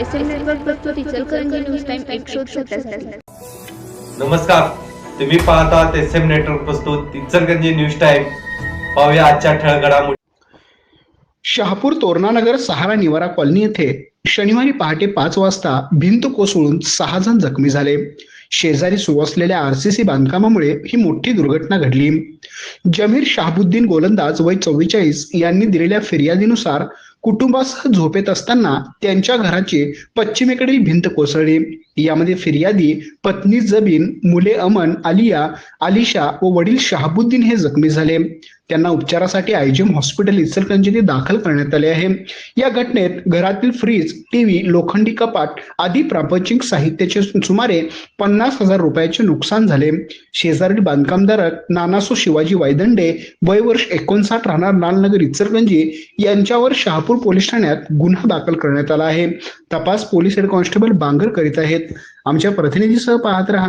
S M network प्रस्तुत Ichalkaranji news time एक शोध सत्याहत्तर नमस्कार. तुम्ही पाहतात एस एम नेटवर्क प्रस्तुत इचलगंजी न्यूज टाईम पाहूया आजच्या ठळक घडामोडी. शहापूर तोरणानगर सहारा निवारा कॉलनी येथे शनिवारी पहाटे पाच वाजता भिंत कोसळून सहा जण जखमी झाले. शेजारी सुरू असलेल्या आरसीसी बांधकामामुळे ही मोठी दुर्घटना घडली. जमीर शाहबुद्दीन गोलंदाज वय चव्वेचाळीस यांनी दिलेल्या फिर्यादीनुसार कुटुंबासह झोपेत असताना त्यांच्या घराची पश्चिमेकडील भिंत कोसळली. यामध्ये फिर्यादी पत्नी जबीन मुले अमन आलिया आलिशा व वडील शहाबुद्दीन हे जखमी झाले. त्यांना उपचारासाठी आयजीएम हॉस्पिटल इचलकरंजी दाखल करण्यात आले आहे. या घटनेत घरातील फ्रीज टीव्ही लोखंडी कपाट आदी प्रापंचिक साहित्याचे सुमारे पन्नास हजार रुपयाचे नुकसान झाले. शेजारील बांधकामधारक नानासो शिवाजी वायदंडे वय वर्ष एकोणसाठ राहणार लालनगर इचलकरंजी यांच्यावर शहापूर पोलीस ठाण्यात गुन्हा दाखल करण्यात आला आहे. तपास पोलीस हेड कॉन्स्टेबल बांगर करीत आहेत. आमच्या प्रतिनिधीसह पाहत रहा.